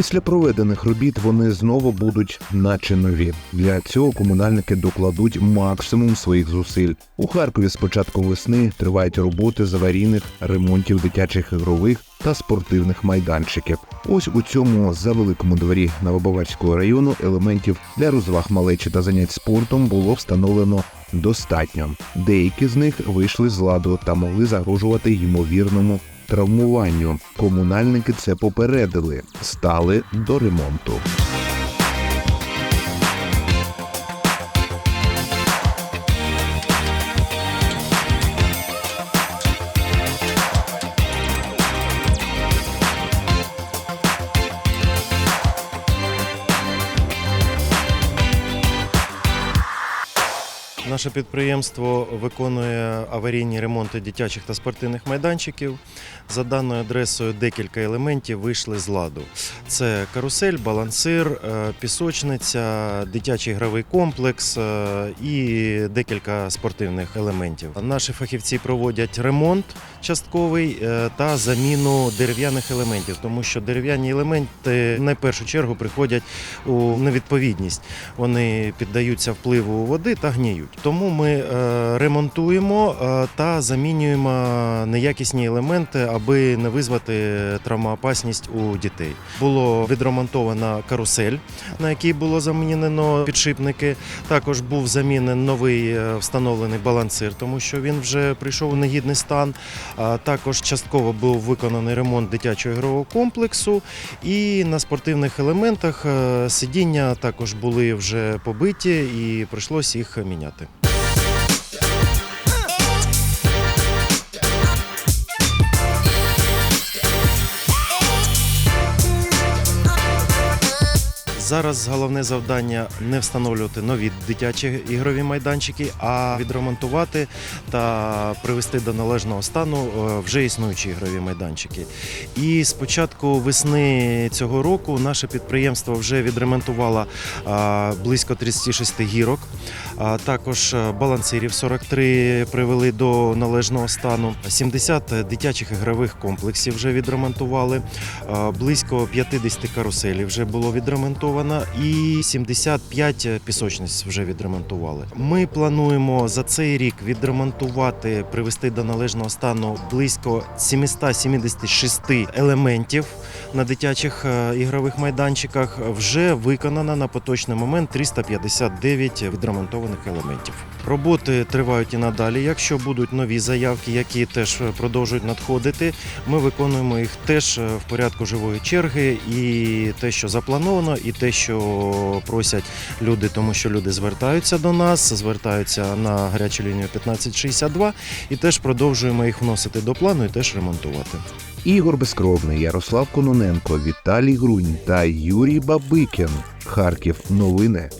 Після проведених робіт вони знову будуть наче нові. Для цього комунальники докладуть максимум своїх зусиль. У Харкові з початку весни тривають роботи з аварійних ремонтів дитячих ігрових та спортивних майданчиків. Ось у цьому завеликому дворі Новобаварського району елементів для розваг малечі та занять спортом було встановлено достатньо. Деякі з них вийшли з ладу та могли загрожувати ймовірному травмуванню. Комунальники це попередили, стали до ремонту. Наше підприємство виконує аварійні ремонти дитячих та спортивних майданчиків. За даною адресою декілька елементів вийшли з ладу. Це карусель, балансир, е, пісочниця, дитячий ігровий комплекс е, і декілька спортивних елементів. Наші фахівці проводять ремонт частковий е, та заміну дерев'яних елементів, тому що дерев'яні елементи на першу чергу приходять у невідповідність. Вони піддаються впливу води та гніють. Тому ми е, ремонтуємо е, та замінюємо неякісні елементи, аби не визвати травмоопасність у дітей. Було відремонтована карусель, на якій було замінено підшипники. Також був замінений новий е, встановлений балансир, тому що він вже прийшов у негідний стан. Також частково був виконаний ремонт дитячого ігрового комплексу. І на спортивних елементах сидіння також були вже побиті і прийшлось їх міняти. Зараз головне завдання не встановлювати нові дитячі ігрові майданчики, а відремонтувати та привести до належного стану е, вже існуючі ігрові майданчики. І з початку весни цього року наше підприємство вже відремонтувало близько 36 гірок. Також е, балансирів 43 привели до належного стану. 70 дитячих ігрових комплексів вже відремонтували. Близько 50 каруселів вже було відремонтовано і 75 пісочниць вже відремонтували. Ми плануємо за цей рік відремонтувати, привести до належного стану близько 776 елементів на дитячих е, ігрових майданчиках. Вже виконано на поточний момент 359 відремонтованих елементів. Роботи тривають і надалі. Якщо будуть нові заявки, які теж продовжують надходити, ми виконуємо їх теж е, в порядку живої черги. І те, що заплановано, і те, що просять люди, тому що люди звертаються до нас, звертаються на гарячу лінію 1562, і теж продовжуємо їх вносити до плану і теж ремонтувати. Ігор Безкровний, Ярослав Кононенко, Віталій Грунь та Юрій Бабикін. Харків. Новини.